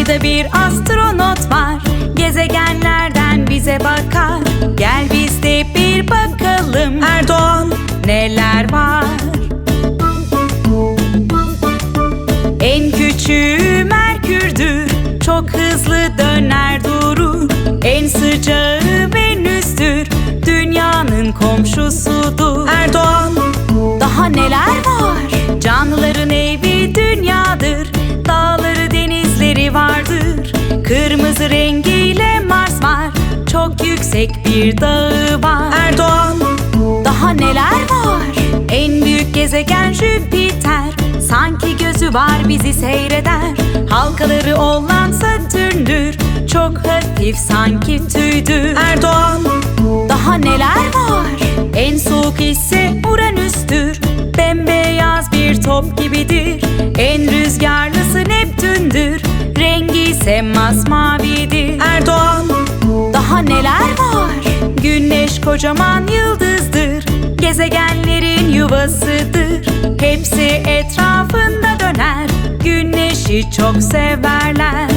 Ayda bir astronot var. Gezegenlerden bize bakar. Gel biz de bir bakalım Erdoğan neler var? En küçüğü Kırmızı rengiyle Mars var. Çok yüksek bir dağı var. Erdoğan. Daha neler var? En büyük gezegen Jüpiter. Sanki gözü var bizi seyreder. Halkaları olan Satürn'dür Çok hafif sanki tüydür Erdoğan. Daha neler var? En soğuk ise Uranüs'tür. Bembeyaz bir top gibidir masmavidir Erdoğan. Daha neler var? Güneş kocaman yıldızdır. Gezegenlerin yuvasıdır. Hepsi etrafında döner. Güneşi çok severler